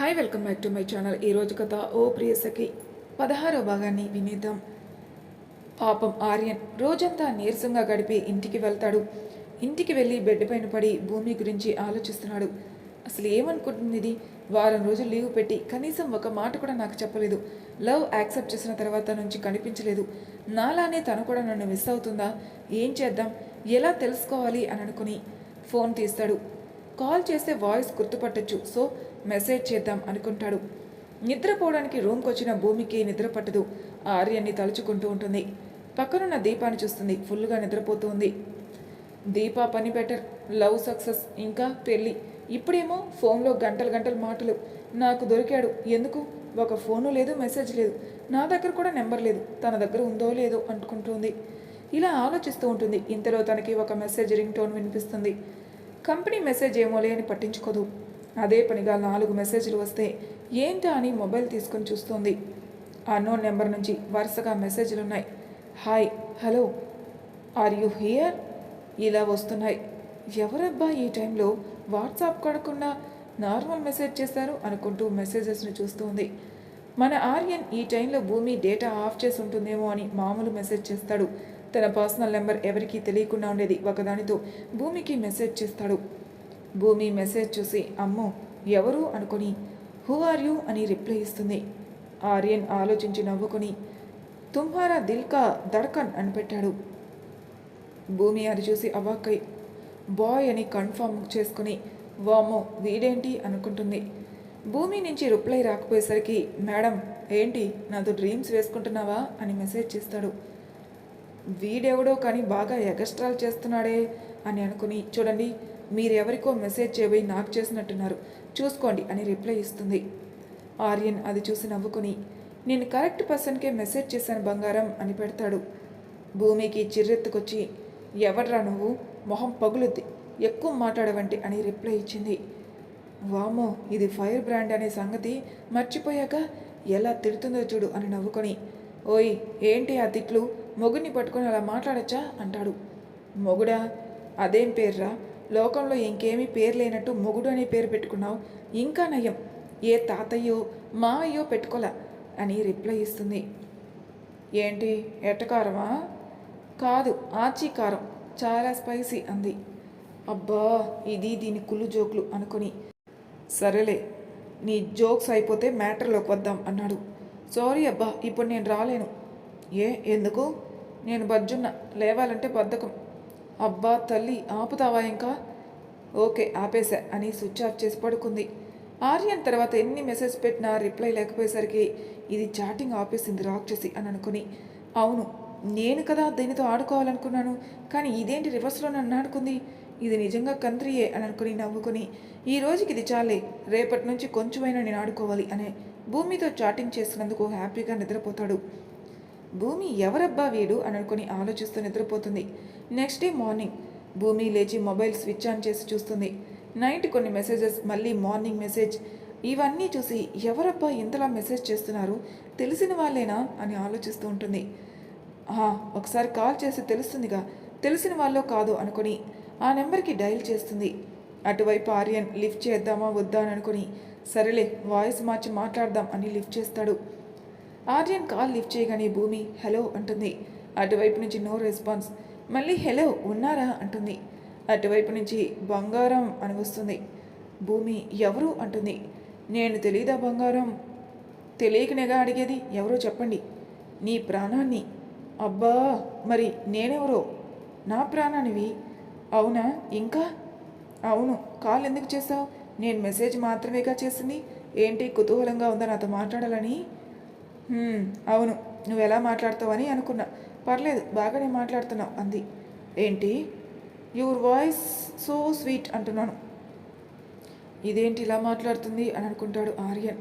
Hi welcome back to my channel. ఈరోజు కథ ఓ ప్రియసఖి పదహారో భాగాన్ని వినేద్దాం. పాపం ఆర్యన్ రోజంతా నీరసంగా గడిపి ఇంటికి వెళ్తాడు. ఇంటికి వెళ్ళి బెడ్ పైన పడి భూమి గురించి ఆలోచిస్తున్నాడు. అసలు ఏమనుకుంటుంది ఇది? వారం రోజులు లీవ్ పెట్టి కనీసం ఒక మాట కూడా నాకు చెప్పలేదు. లవ్ యాక్సెప్ట్ చేసిన తర్వాత నుంచి కనిపించలేదు. నాలానే తను కూడా నన్ను మిస్ అవుతుందా? ఏం చేద్దాం? ఎలా తెలుసుకోవాలి? అని అనుకుని ఫోన్ తీస్తాడు. కాల్ చేస్తే వాయిస్ గుర్తుపట్టొచ్చు. సో మెసేజ్ చేద్దాం అనుకుంటాడు. నిద్రపోవడానికి రూమ్కి వచ్చిన భూమికి నిద్ర పట్టదు. ఆర్యన్ని తలుచుకుంటూ ఉంటుంది. పక్కనున్న దీపాన్ని చూస్తుంది. ఫుల్గా నిద్రపోతూ ఉంది దీపా పని బెటర్. Love success. ఇంకా పెళ్ళి. ఇప్పుడేమో ఫోన్లో గంటలు గంటలు మాటలు. నాకు దొరికాడు. ఎందుకు? ఒక ఫోను లేదు మెసేజ్ లేదు. నా దగ్గర కూడా నెంబర్ లేదు. తన దగ్గర ఉందో లేదో అనుకుంటుంది. ఇలా ఆలోచిస్తూ ఉంటుంది. ఇంతలో తనకి ఒక మెసేజ్ రింగ్ టోన్ వినిపిస్తుంది. కంపెనీ మెసేజ్ ఏమోలే అని పట్టించుకోదు. అదే పనిగా నాలుగు మెసేజ్లు వస్తే ఏంటా అని మొబైల్ తీసుకొని చూస్తోంది. అన్నోన్ నెంబర్ నుంచి వరుసగా మెసేజ్లు ఉన్నాయి hi hello are you here? ఇలా వస్తున్నాయి. ఎవరబ్బా ఈ టైంలో వాట్సాప్ కడకుండా నార్మల్ మెసేజ్ చేశారు అనుకుంటూ మెసేజెస్ని చూస్తుంది. మన ఆర్యన్ ఈ టైంలో భూమి డేటా ఆఫ్ చేసి ఉంటుందేమో అని మామూలు మెసేజ్ చేస్తాడు. తన పర్సనల్ నెంబర్ ఎవరికీ తెలియకుండా ఉండేది ఒకదానితో భూమికి మెసేజ్ చేస్తాడు. భూమి మెసేజ్ చూసి అమ్మో ఎవరు అనుకొని హూ ఆర్ యూ? అని రిప్లై ఇస్తుంది. ఆర్యన్ ఆలోచించి నవ్వుకుని తుమ్హారా దిల్కా దడకన్ అని పెట్టాడు. భూమి అది చూసి అవాక్కై బాయ్ అని కన్ఫర్మ్ చేసుకుని వామో వీడేంటి? అనుకుంటుంది. భూమి నుంచి రిప్లై రాకపోయేసరికి మేడం ఏంటి నాతో డ్రీమ్స్ వేసుకుంటున్నావా? అని మెసేజ్ చేస్తాడు. వీడెవడో కానీ బాగా ఎగస్ట్రాల్ చేస్తున్నాడే అని అనుకుని చూడండి మీరెవరికో మెసేజ్ చేయబోయి నాకు చేసినట్టున్నారు. చూసుకోండి అని రిప్లై ఇస్తుంది. ఆర్యన్ అది చూసి నవ్వుకుని నేను కరెక్ట్ పర్సన్కే మెసేజ్ చేశాను బంగారం అని పెడతాడు. భూమికి చిర్రెత్తుకొచ్చి ఎవడ్రా నువ్వు? మొహం పగులుద్ది. ఎక్కువ మాట్లాడవంటి అని రిప్లై ఇచ్చింది. వామో ఇది ఫైర్ బ్రాండ్ అనే సంగతి మర్చిపోయాక ఎలా తిడుతుందో చూడు అని నవ్వుకొని ఓయ్ ఏంటి ఆ తిట్లు? మొగుడిని పట్టుకొని అలా మాట్లాడచ్చా? అంటాడు. మొగుడా? అదేం పేర్రా? లోకంలో ఇంకేమీ పేరు లేనట్టు మొగుడు అనే పేరు పెట్టుకున్నావు. ఇంకా నయం. ఏ తాతయ్యో మా అయ్యో పెట్టుకోలా అని రిప్లై ఇస్తుంది. ఏంటి? ఎట్టకారమా కాదు ఆచీకారం. చాలా స్పైసీ అంది. అబ్బా ఇది దీని కుళ్ళు జోకులు అనుకొని. సరేలే నీ జోక్స్ అయిపోతే మ్యాటర్లోకి వద్దాం అన్నాడు. సారీ అబ్బా ఇప్పుడు నేను రాలేను. ఏ ఎందుకు? నేను బజ్జున్న లేవాలంటే బద్ధకం. అబ్బా తల్లి ఆపుతావా ఇంకా? ఓకే ఆపేశా అని స్విచ్ ఆఫ్ చేసి పడుకుంది. ఆర్యన్ తర్వాత ఎన్ని మెసేజ్ పెట్టినా రిప్లై లేకపోయేసరికి ఇది చాటింగ్ ఆపేసింది రాక్షసి అని అనుకుని. అవును నేను కదా దీనితో ఆడుకోవాలనుకున్నాను కానీ ఇదేంటి రివర్స్లో నన్ను ఆడుకుంది? ఇది నిజంగా కంత్రియే అని అనుకుని నవ్వుకుని. ఈ రోజుకి ఇది చాలే రేపటి నుంచి కొంచెమైనా నేను ఆడుకోవాలి అనే భూమితో చాటింగ్ చేస్తున్నందుకు హ్యాపీగా నిద్రపోతాడు. భూమి ఎవరబ్బా వీడు? అని అనుకుని ఆలోచిస్తూ నిద్రపోతుంది. నెక్స్ట్ డే మార్నింగ్ భూమి లేచి మొబైల్ స్విచ్ ఆన్ చేసి చూస్తుంది. నైట్ కొన్ని మెసేజెస్ మళ్ళీ మార్నింగ్ మెసేజ్ ఇవన్నీ చూసి ఎవరబ్బా ఇంతలా మెసేజ్ చేస్తున్నారు? తెలిసిన వాళ్ళేనా? అని ఆలోచిస్తూ ఉంటుంది. ఒకసారి కాల్ చేసి తెలుస్తుందిగా. తెలిసిన వాళ్ళో కాదు అనుకుని ఆ నెంబర్కి డయల్ చేస్తుంది. అటువైపు ఆర్యన్ లిఫ్ట్ చేద్దామా? వద్దా? అని అనుకుని సరేలే వాయిస్ మార్చి మాట్లాడదాం అని లిఫ్ట్ చేస్తాడు. ఆర్యన్ కాల్ లిఫ్ట్ చేయగానే భూమి హలో అంటుంది. అటువైపు నుంచి నో రెస్పాన్స్. మళ్ళీ హలో ఉన్నారా? అంటుంది. అటువైపు నుంచి బంగారం అని వస్తుంది భూమి ఎవరు? అంటుంది. నేను తెలియదా బంగారం? తెలియకనేగా అడిగేది ఎవరో చెప్పండి. నీ ప్రాణాన్ని? అబ్బా మరి నేనెవరో? నా ప్రాణానివి. అవునా? ఇంకా? అవును కాల్ ఎందుకు చేసావు నేను మెసేజ్ మాత్రమేగా చేసింది? ఏంటి కుతూహలంగా ఉందా నాతో మాట్లాడాలని? అవును. నువ్వు ఎలా మాట్లాడతావని అనుకున్నా. పర్లేదు బాగానే మాట్లాడుతున్నావు అంది. ఏంటి? యువర్ వాయిస్ సో స్వీట్ అంటున్నాను. ఇదేంటి ఇలా మాట్లాడుతుంది అని అనుకుంటాడు ఆర్యన్.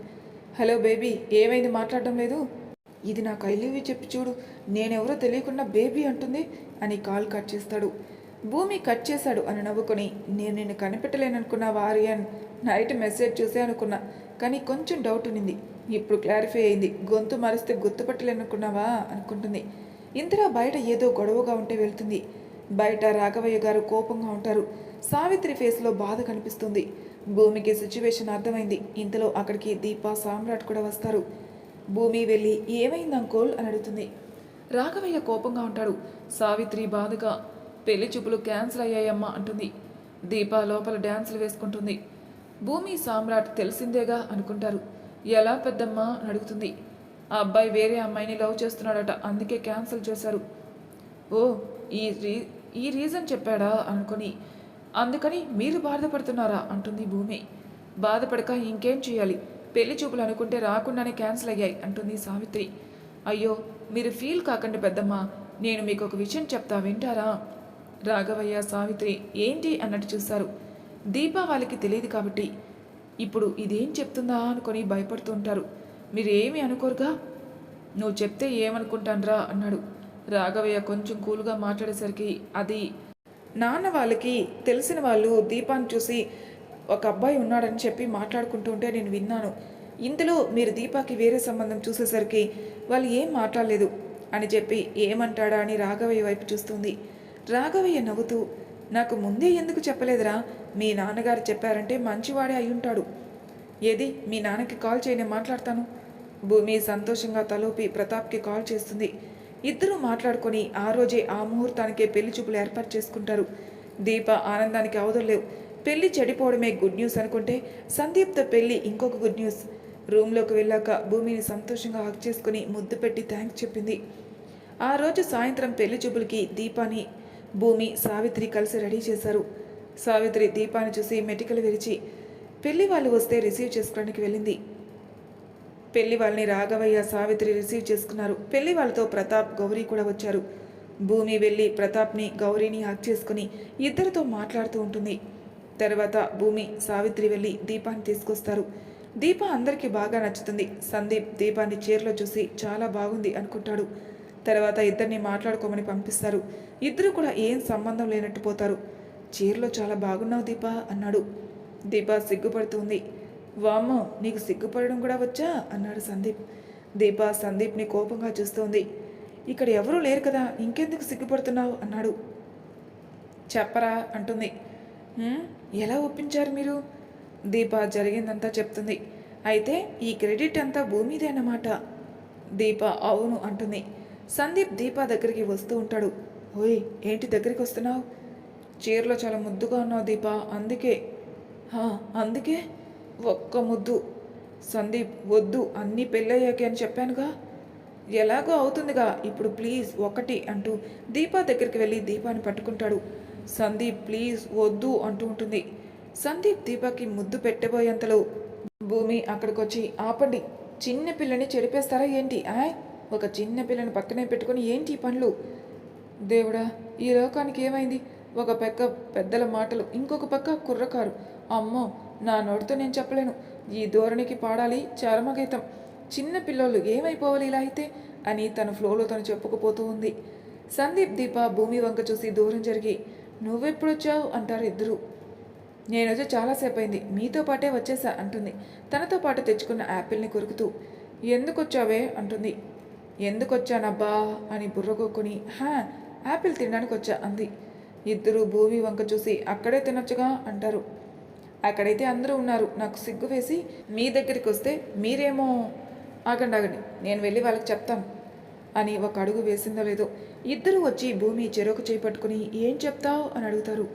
హలో బేబీ ఏమైంది మాట్లాడడం లేదు? ఇది నాకు ఐ చెప్పి చూడు. నేనెవరో తెలియకుండా బేబీ అంటుంది అని కాల్ కట్ చేస్తాడు. భూమి కట్ చేశాడు అని నవ్వుకొని. నేను నిన్ను కనిపెట్టలేననుకున్నావా ఆర్యన్? నైట్ మెసేజ్ చూసే అనుకున్నా కానీ కొంచెం డౌట్ ఉన్నింది. ఇప్పుడు క్లారిఫై అయింది. గొంతు మరిస్తే గుర్తుపట్టలేనుకున్నావా అనుకుంటుంది. ఇంతలో బయట ఏదో గొడవగా ఉంటే వెళ్తుంది. బయట రాఘవయ్య గారు కోపంగా ఉంటారు. సావిత్రి ఫేస్లో బాధ కనిపిస్తుంది. భూమికి సిచ్యువేషన్ అర్థమైంది. ఇంతలో అక్కడికి దీప సామ్రాట్ కూడా వస్తారు. భూమి వెళ్ళి ఏమైంది అంకోల్? అని అడుగుతుంది. రాఘవయ్య కోపంగా ఉంటాడు. సావిత్రి బాధగా పెళ్ళి చూపులు క్యాన్సిల్ అయ్యాయమ్మా అంటుంది. దీప లోపల డ్యాన్సులు వేసుకుంటుంది. భూమి సామ్రాట్ తెలిసిందేగా అనుకుంటారు. ఎలా పెద్దమ్మ అని అడుగుతుంది. ఆ అబ్బాయి వేరే అమ్మాయిని లవ్ చేస్తున్నాడట అందుకే క్యాన్సిల్ చేశారు. ఓ ఈ రీ ఈ రీజన్ చెప్పాడా అనుకొని అందుకని మీరు బాధపడుతున్నారా అంటుంది భూమి. బాధపడక ఇంకేం చేయాలి? పెళ్ళి చూపులు అనుకుంటే రాకుండానే క్యాన్సిల్ అయ్యాయి అంటుంది సావిత్రి. అయ్యో మీరు ఫీల్ కాకండి పెద్దమ్మ నేను మీకు ఒక విషయం చెప్తా వింటారా? రాఘవయ్య సావిత్రి ఏంటి అన్నట్టు చూస్తారు దీపావళికి తెలియదు కాబట్టి ఇప్పుడు ఇదేం చెప్తుందా అనుకొని భయపడుతుంటారు. మీరేమి మీరు అనుకోరుగా? నువ్వు చెప్తే ఏమనుకుంటానరా? అన్నాడు. రాఘవయ్య కొంచెం కూల్గా మాట్లాడేసరికి అది నాన్న వాళ్ళకి తెలిసిన వాళ్ళు దీపాన్ని చూసి ఒక అబ్బాయి ఉన్నాడని చెప్పి మాట్లాడుకుంటూ ఉంటే నేను విన్నాను. ఇంతలో మీరు దీపాకి వేరే సంబంధం చూసేసరికి వాళ్ళు ఏం మాట్లాడలేదు అని చెప్పి ఏమంటాడా అని రాఘవయ్య వైపు చూస్తుంది. రాఘవయ్య నవ్వుతూ నాకు ముందే ఎందుకు చెప్పలేదురా? మీ నాన్నగారు చెప్పారంటే మంచివాడే అయి ఉంటాడు ఏది? మీ నాన్నకి కాల్ చేయని మాట్లాడతాను. భూమి సంతోషంగా తలోపి ప్రతాప్కి కాల్ చేస్తుంది. ఇద్దరూ మాట్లాడుకొని ఆ రోజే ఆ ముహూర్తానికే పెళ్ళి చూపులు ఏర్పాటు చేసుకుంటారు. దీప ఆనందానికి అవదలేవు పెళ్ళి చెడిపోవడమే గుడ్ న్యూస్ అనుకుంటే సందీప్తో పెళ్ళి ఇంకొక గుడ్ న్యూస్ రూమ్లోకి వెళ్ళాక భూమిని సంతోషంగా హక్ చేసుకుని ముద్దు పెట్టి థ్యాంక్స్ చెప్పింది. ఆ రోజు సాయంత్రం పెళ్ళి చూపులకి దీపాని భూమి సావిత్రి కలిసి రెడీ చేశారు. సావిత్రి దీపాన్ని చూసి మెటికలు విరిచి పెళ్ళి వాళ్ళు వస్తే రిసీవ్ చేసుకోవడానికి వెళ్ళింది. పెళ్ళి వాళ్ళని రాఘవయ్య సావిత్రి రిసీవ్ చేసుకున్నారు. పెళ్ళి వాళ్ళతో ప్రతాప్ గౌరీ కూడా వచ్చారు. భూమి వెళ్ళి ప్రతాప్ని గౌరీని హక్ చేసుకుని ఇద్దరితో మాట్లాడుతూ ఉంటుంది. తర్వాత భూమి సావిత్రి వెళ్ళి దీపాన్ని తీసుకొస్తారు. దీప అందరికీ బాగా నచ్చుతుంది. సందీప్ దీపాన్ని చీరలో చూసి చాలా బాగుంది అనుకుంటాడు. తర్వాత ఇద్దరిని మాట్లాడుకోమని పంపిస్తారు. ఇద్దరు కూడా ఏం సంబంధం లేనట్టు పోతారు. చీరలో చాలా బాగున్నావు దీప అన్నాడు. దీప సిగ్గుపడుతుంది. వామ్మో నీకు సిగ్గుపడడం కూడా వచ్చా? అన్నాడు సందీప్. దీప సందీప్ని కోపంగా చూస్తోంది. ఇక్కడ ఎవరూ లేరు కదా ఇంకెందుకు సిగ్గుపడుతున్నావు? అన్నాడు. చెప్పరా అంటుంది. ఎలా ఒప్పించారు మీరు? దీప జరిగిందంతా చెప్తుంది. అయితే ఈ క్రెడిట్ అంతా భూమిదే అన్నమాట. దీప అవును అంటుంది. సందీప్ దీప దగ్గరికి వస్తూ ఉంటాడు. ఓయ్ ఏంటి దగ్గరికి వస్తున్నావు? చీరలో చాలా ముద్దుగా ఉన్నావు దీప అందుకే. "హా, అందుకే? ఒక్క ముద్దు. సందీప్ వద్దు అన్నీ పెళ్ళయ్యాకే అని చెప్పానుగా. ఎలాగో అవుతుందిగా ఇప్పుడు ప్లీజ్ ఒకటి అంటూ దీపా దగ్గరికి వెళ్ళి దీపాన్ని పట్టుకుంటాడు. సందీప్ ప్లీజ్ వద్దు అంటూ ఉంటుంది. సందీప్ దీపాకి ముద్దు పెట్టబోయేంతలో భూమి అక్కడికి వచ్చి ఆపండి చిన్న పిల్లని చెడిపేస్తారా ఏంటి ఆయ్? ఒక చిన్న పిల్లని పక్కనే పెట్టుకుని ఏంటి ఈ పనులు? దేవుడా ఈ లోకానికి ఏమైంది? ఒక పక్క పెద్దల మాటలు ఇంకొక పక్క కుర్రకారు. అమ్మో నా నోటితో నేను చెప్పలేను. ఈ ధోరణికి పాడాలి చరమగీతం. చిన్న పిల్లోళ్ళు ఏమైపోవాలి ఇలా అయితే? అని తన ఫ్లోలో తను చెప్పుకుపోతూ ఉంది. సందీప్ దీప భూమి వంక చూసి దూరం జరిగి నువ్వెప్పుడొచ్చావు? అంటారు ఇద్దరు. నేను వచ్చి చాలాసేపు అయింది మీతో పాటే వచ్చేసా అంటుంది. తనతో పాటు తెచ్చుకున్న యాపిల్ని కొరుకుతూ ఎందుకొచ్చావే? అంటుంది. ఎందుకు వచ్చానబ్బా అని బుర్రగొక్కుని హా యాపిల్ తినడానికి వచ్చా అంది. ఇద్దరు భూమి వంక చూసి అక్కడే తినొచ్చుగా అంటారు. అక్కడైతే అందరూ ఉన్నారు నాకు సిగ్గు వేసి మీ దగ్గరికి వస్తే మీరేమో ఆగండి ఆగండి నేను వెళ్ళి వాళ్ళకి చెప్తాను అని ఒక అడుగు వేసిందో లేదో. ఇద్దరు వచ్చి భూమి చెరొక చేపట్టుకుని ఏం చెప్తావు? అని అడుగుతారు.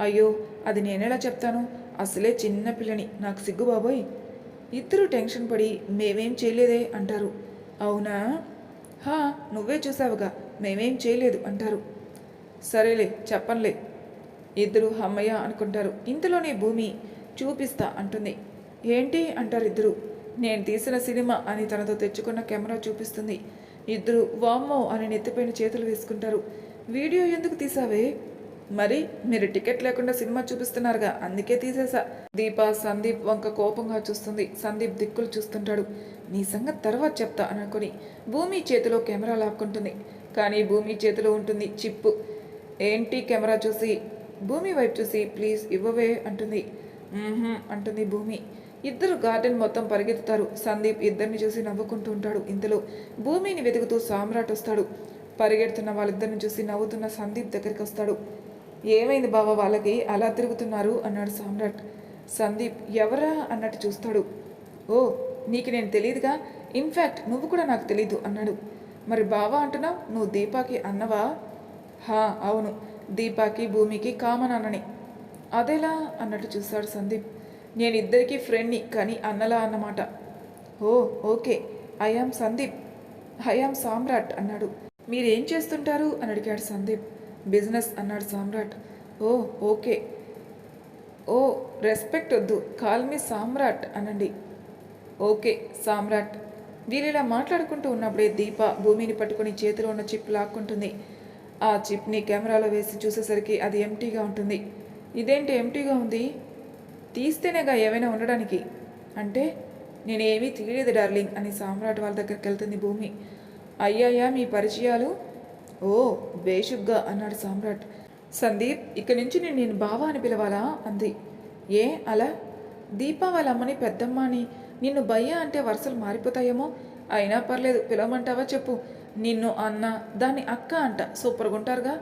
అయ్యో అది నేనెలా చెప్తాను? అసలే చిన్న పిల్లని నాకు సిగ్గు బాబోయ్. ఇద్దరు టెన్షన్ పడి మేమేం చేయలేదే? అంటారు. అవునా? హా నువ్వే చూసావుగా మేమేం చేయలేదు అంటారు. సరేలే చెప్పంలే ఇద్దరు హమ్మయ్య అనుకుంటారు. ఇంతలోనే భూమి చూపిస్తా అంటుంది. ఏంటి అంటారు ఇద్దరు. నేను తీసిన సినిమా అని తనతో తెచ్చుకున్న కెమెరా చూపిస్తుంది. ఇద్దరు వామ్మో అని నెత్తిపైన చేతులు వేసుకుంటారు. వీడియో ఎందుకు తీసావే? మరి మీరు టికెట్ లేకుండా సినిమా చూపిస్తున్నారుగా అందుకే తీసేసా దీప సందీప్ వంక కోపంగా చూస్తుంది. సందీప్ దిక్కులు చూస్తుంటాడు. నీ సంగతి తర్వాత చెప్తా అనుకుని భూమి చేతిలో కెమెరా లాక్కుంటుంది. కానీ భూమి చేతిలో ఉంటుంది చిప్పు. ఏంటి కెమెరా చూసి? భూమి వైపు చూసి ప్లీజ్ ఇవ్వవే అంటుంది. అంటుంది భూమి. ఇద్దరు గార్డెన్ మొత్తం పరిగెత్తుతారు. సందీప్ ఇద్దరిని చూసి నవ్వుకుంటూ ఉంటాడు. ఇంతలో భూమిని వెతుకుతూ సామ్రాట్ వస్తాడు. పరిగెడుతున్న వాళ్ళిద్దరిని చూసి నవ్వుతున్న సందీప్ దగ్గరికి వస్తాడు. ఏమైంది బావ వాళ్ళకి? అలా తిరుగుతున్నారు అన్నాడు సామ్రాట్. సందీప్ ఎవరా అన్నట్టు చూస్తాడు. ఓ నీకు నేను తెలియదుగా ఇన్ఫ్యాక్ట్ నువ్వు కూడా నాకు తెలీదు అన్నాడు. మరి బావా అంటున్నావు? నువ్వు దీపాకి అన్నవా? హా అవును. దీపాకి భూమికి కామన్ అన్నని అదేలా? అన్నట్టు చూస్తాడు సందీప్. నేను ఇద్దరికి ఫ్రెండ్ని కానీ అన్నలా అన్నమాట. ఓ okay. I am Sandeep. I am Samrat అన్నాడు. మీరేం చేస్తుంటారు? అని అడిగాడు సందీప్. బిజినెస్ అన్నాడు Samrat. Oh okay. Oh respect వద్దు. కాల్ మీ సామ్రాట్ అనండి. ఓకే సామ్రాట్. వీళ్ళు మాట్లాడుకుంటూ ఉన్నప్పుడే దీప భూమిని పట్టుకుని చేతిలో ఉన్న చిప్ లాక్కుంటుంది. ఆ చిప్ని కెమెరాలో వేసి చూసేసరికి అది ఎంటీగా ఉంటుంది. ఇదేంటి ఎంటీగా ఉంది? తీస్తేనేగా ఏమైనా ఉండడానికి? అంటే నేనేమీ తీయలేదు డార్లింగ్ అని సామ్రాట్ వాళ్ళ దగ్గరికి వెళ్తుంది భూమి. అయ్యాయా మీ పరిచయాలు? ఓ బేషుగ్గా అన్నాడు సామ్రాట్. సందీప్ ఇక్కడి నుంచి నేను నేను బావా అని పిలవాలా? అంది. ఏ అలా? దీపా వాళ్ళ అమ్మని పెద్దమ్మ అని. నిన్ను భయ్య అంటే వరుసలు మారిపోతాయేమో? అయినా పర్లేదు పిలవమంటావా చెప్పు. నిన్ను అన్న దాన్ని అక్క అంట. సూపర్గా ఉంటారుగా?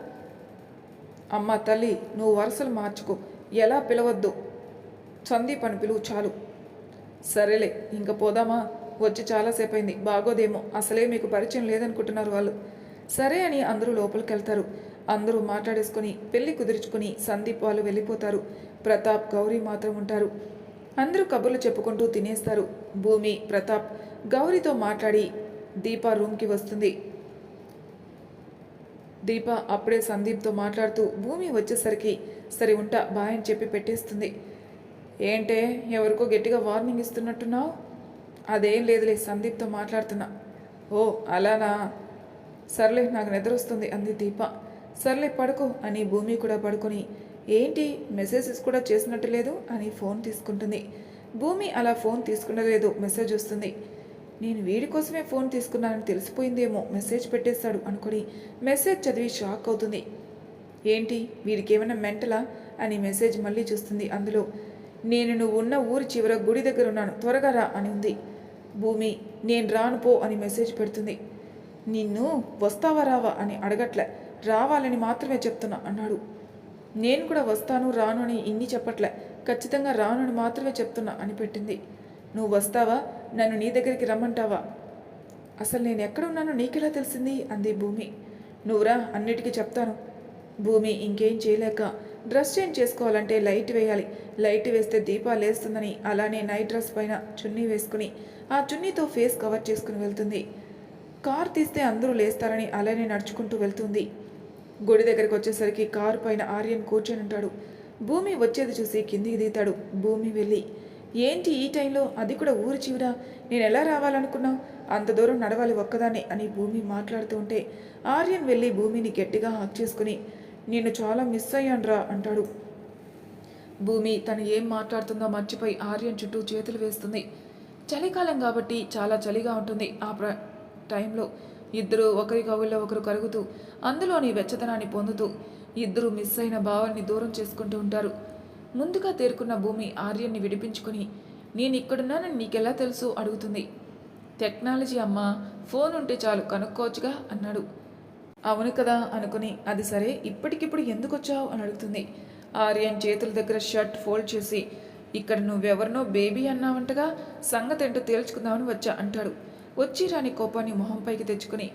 అమ్మ తల్లి నువ్వు వరుసలు మార్చుకో. ఎలా పిలవద్దు? సందీప్ అని పిలువు చాలు. సరేలే ఇంక పోదామా? వచ్చి చాలాసేపు అయింది బాగోదేమో అసలే మీకు పరిచయం లేదనుకుంటున్నారు వాళ్ళు. సరే అని అందరూ లోపలికి వెళ్తారు అందరూ మాట్లాడేసుకొని పెళ్ళి కుదుర్చుకుని సందీప్ వాళ్ళు వెళ్ళిపోతారు. ప్రతాప్ గౌరీ మాత్రం ఉంటారు. అందరూ కబుర్లు చెప్పుకుంటూ తినేస్తారు. భూమి ప్రతాప్ గౌరీతో మాట్లాడి దీప రూమ్కి వస్తుంది. దీప అప్పుడే సందీప్తో మాట్లాడుతూ భూమి వచ్చేసరికి సరే ఉంటా బాయ్ అని చెప్పి పెట్టేస్తుంది. ఏంటే ఎవరికో గట్టిగా వార్నింగ్ ఇస్తున్నట్టున్నావు? అదేం లేదులే సందీప్తో మాట్లాడుతున్నా. ఓ అలానా? సర్లే నాకు నిద్ర వస్తుంది అంది దీప. సర్లే పడుకో అని భూమి కూడా పడుకొని. ఏంటి మెసేజెస్ కూడా చేసినట్టు లేదు అని ఫోన్ తీసుకుంటుంది. భూమి అలా ఫోన్ తీసుకునలేదు మెసేజ్ వస్తుంది. నేను వీడి కోసమే ఫోన్ తీసుకున్నానని తెలిసిపోయిందేమో మెసేజ్ పెట్టేస్తాడు అనుకొని. మెసేజ్ చదివి షాక్ అవుతుంది. ఏంటి వీడికి ఏమైనా మెంటలా అని మెసేజ్ మళ్ళీ చూస్తుంది అందులో. నేను నువ్వు ఉన్న ఊరి చివర గుడి దగ్గర ఉన్నాను త్వరగా రా అని ఉంది. భూమి నేను రాను పో అని మెసేజ్ పెడుతుంది. నిన్ను వస్తావా రావా అని అడగట్లే. రావాలని మాత్రమే చెప్తున్నా అన్నాడు. నేను కూడా వస్తాను రాను అని ఇన్ని చెప్పట్లే. ఖచ్చితంగా రాను అని మాత్రమే చెప్తున్నా అని పెట్టింది. నువ్వు వస్తావా? నన్ను నీ దగ్గరికి రమ్మంటావా? అసలు నేను ఎక్కడున్నానో నీకెలా తెలిసింది? అంది భూమి. నువ్వురా అన్నిటికీ చెప్తాను. భూమి ఇంకేం చేయలేక డ్రెస్ చేంజ్ చేసుకోవాలంటే లైట్ వేయాలి. లైట్ వేస్తే దీపాలు వేస్తుందని అలానే నైట్ డ్రెస్ పైన చున్నీ వేసుకుని ఆ చున్నీతో ఫేస్ కవర్ చేసుకుని వెళ్తుంది. కార్ తీస్తే అందరూ లేస్తారని అలానే నడుచుకుంటూ వెళ్తుంది. గుడి దగ్గరికి వచ్చేసరికి కారు పైన ఆర్యన్ కూర్చొని ఉంటాడు. భూమి వచ్చేది చూసి కిందికి దిగుతాడు. భూమి వెళ్ళి ఏంటి ఈ టైంలో? అది కూడా ఊరి చివరా. నేను ఎలా రావాలనుకున్నావు? అంత దూరం నడవాలి ఒక్కదాన్ని అని భూమి మాట్లాడుతూ ఉంటే ఆర్యన్ వెళ్ళి భూమిని గట్టిగా హక్ చేసుకుని నిన్ను చాలా మిస్ అయ్యాన్రా అంటాడు. భూమి తను ఏం మాట్లాడుతుందో మర్చిపోయి ఆర్యన్ చుట్టూ చేతులు వేస్తుంది. చలికాలం కాబట్టి చాలా చలిగా ఉంటుంది. ఆ ప్ర టైంలో ఇద్దరు ఒకరి కవుల్లో ఒకరు కరుగుతూ అందులోని వెచ్చదనాన్ని పొందుతూ ఇద్దరు మిస్ అయిన భావాన్ని దూరం చేసుకుంటూ ఉంటారు. ముందుగా తేరుకున్న భూమి ఆర్యన్ని విడిపించుకుని నేను ఇక్కడున్నానని నీకెలా తెలుసు? అడుగుతుంది. టెక్నాలజీ అమ్మ ఫోన్ ఉంటే చాలు కనుక్కోవచ్చుగా అన్నాడు. అవును కదా అనుకుని అది సరే ఇప్పటికిప్పుడు ఎందుకు వచ్చావు అని అడుగుతుంది. ఆర్యన్ చేతుల దగ్గర షర్ట్ ఫోల్డ్ చేసి ఇక్కడ నువ్వెవరినో బేబీ అన్నావంటగా సంగతి ఏంటో తేల్చుకుందామని వచ్చా అంటాడు. వచ్చిరాని కోపాన్ని మొహంపైకి తెచ్చుకుని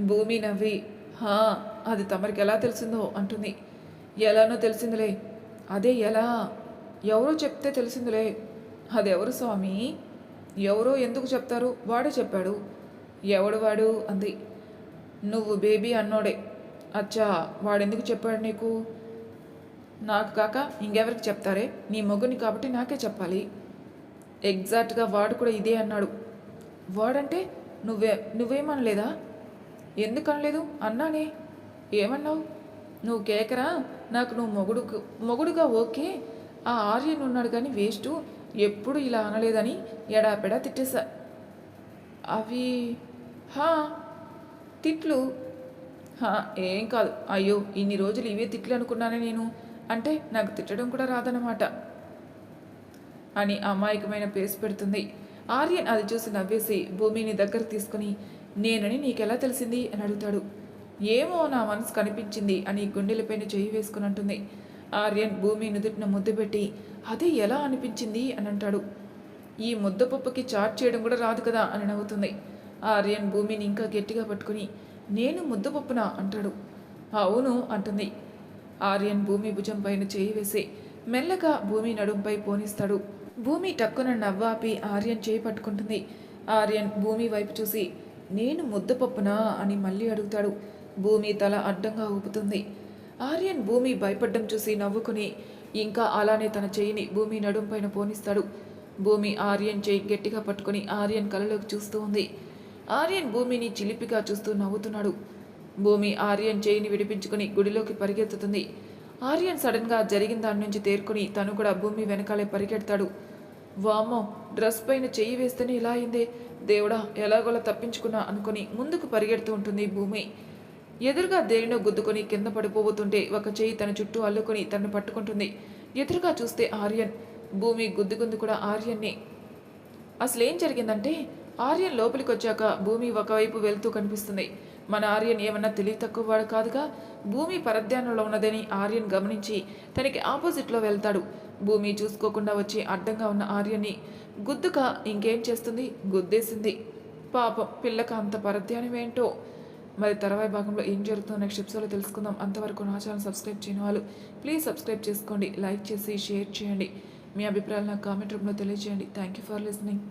భూమి నవ్వి హా అది తమరికి ఎలా తెలిసిందో అంటుంది. ఎలానో తెలిసిందిలే అదే ఎలా? ఎవరో చెప్తే తెలిసిందిలే. అదెవరు స్వామి? ఎవరో ఎందుకు చెప్తారు? వాడే చెప్పాడు. ఎవడు వాడు? అంది. నువ్వు బేబీ అన్నోడే. అచ్చా వాడెందుకు చెప్పాడు నీకు? నాకు కాక ఇంకెవరికి చెప్తారే? నీ మొగుని కాబట్టి నాకే చెప్పాలి. ఎగ్జాక్ట్గా వాడు కూడా ఇదే అన్నాడు. వాడంటే నువ్వే నువ్వేమనలేదా? ఎందుకు అనలేదు అన్నానే. ఏమన్నావు? నువ్వు కేకరా నాకు నువ్వు మొగుడు మొగుడుగా ఓకే. ఆ ఆర్యన్ ఉన్నాడు కానీ వేస్టు. ఎప్పుడు ఇలా అనలేదని ఎడాపెడా తిట్టేశా. అవి హా తిట్లు. హా ఏం కాదు. అయ్యో ఇన్ని రోజులు ఇవే తిట్లు అనుకున్నానే నేను. అంటే నాకు తిట్టడం కూడా రాదన్నమాట. అని అమాయకమైన పేస్ పెడుతుంది. ఆర్యన్ అది చూసి నవ్వేసి భూమిని దగ్గర తీసుకుని నేనని నీకెలా తెలిసింది? అని అడుగుతాడు. ఏమో నా మనసు కనిపించింది అని గుండెలపైన చేయి వేసుకుని అంటుంది ఆర్యన్ భూమి నుదుటిన ముద్దు పెట్టి అది ఎలా అనిపించింది? అని అంటాడు. ఈ ముద్దపప్పుకి చాట్ చేయడం కూడా రాదు కదా? అని నవ్వుతుంది. ఆర్యన్ భూమిని ఇంకా గట్టిగా పట్టుకుని నేను ముద్దపప్పునా అంటాడు. అవును అంటుంది. ఆర్యన్ భూమి భుజం పైన చేయి వేసి మెల్లగా భూమి నడుంపై పోనిస్తాడు. భూమి టక్కున నవ్వాపి ఆర్యన్ చేయి పట్టుకుంటుంది ఆర్యన్ భూమి వైపు చూసి నేను ముద్దపప్పునా? అని మళ్ళీ అడుగుతాడు. భూమి తల అడ్డంగా ఊపుతుంది. ఆర్యన్ భూమి భయపడ్డం చూసి నవ్వుకుని ఇంకా అలానే తన చేయిని భూమి నడుంపైన పోనిస్తాడు. భూమి ఆర్యన్ చేయి గట్టిగా పట్టుకుని ఆర్యన్ కలలోకి చూస్తూ ఉంది. ఆర్యన్ భూమిని చిలిపిగా చూస్తూ నవ్వుతున్నాడు. భూమి ఆర్యన్ చేయిని విడిపించుకుని గుడిలోకి పరిగెత్తుతుంది. ఆర్యన్ సడన్గా జరిగిన దాని నుంచి తేరుకుని తను కూడా భూమి వెనకాలే పరిగెడతాడు. వామో డ్రెస్ పైన చెయ్యి వేస్తేనే ఇలా అయిందే. దేవుడా ఎలాగోలా తప్పించుకున్నా అనుకుని ముందుకు పరిగెడుతూ ఉంటుంది భూమి. ఎదురుగా దేనినో గుద్దుకొని కింద పడిపోబోతుంటే ఒక చెయ్యి తన చుట్టూ అల్లుకొని తనను పట్టుకుంటుంది. ఎదురుగా చూస్తే ఆర్యన్. భూమి గుద్దుకుంది కూడా ఆర్యన్ని. అసలు ఏం జరిగిందంటే ఆర్యన్ లోపలికి వచ్చాక భూమి ఒకవైపు వెళ్తూ కనిపిస్తుంది. మన ఆర్యన్ ఏమన్నా తెలివి తక్కువ వాడు కాదుగా? భూమి పరధ్యానంలో ఉన్నదని ఆర్యన్ గమనించి తనకి ఆపోజిట్లో వెళ్తాడు. భూమి చూసుకోకుండా వచ్చి అడ్డంగా ఉన్న ఆర్యన్ని గుద్దుక ఇంకేం చేస్తుంది? గుద్దేసింది. పాపం పిల్లక అంత పరధ్యానం ఏంటో? మరి తర్వాయి భాగంలో ఏం జరుగుతుందో నెక్స్ట్ ఎపిసోడ్లో తెలుసుకుందాం. అంతవరకు నా ఛానల్ సబ్స్క్రైబ్ చేయని వాళ్ళు ప్లీజ్ సబ్స్క్రైబ్ చేసుకోండి లైక్ చేసి షేర్ చేయండి. మీ అభిప్రాయాలు నాకు కామెంట్ రూపంలో తెలియజేయండి థ్యాంక్ యూ ఫర్ లిసనింగ్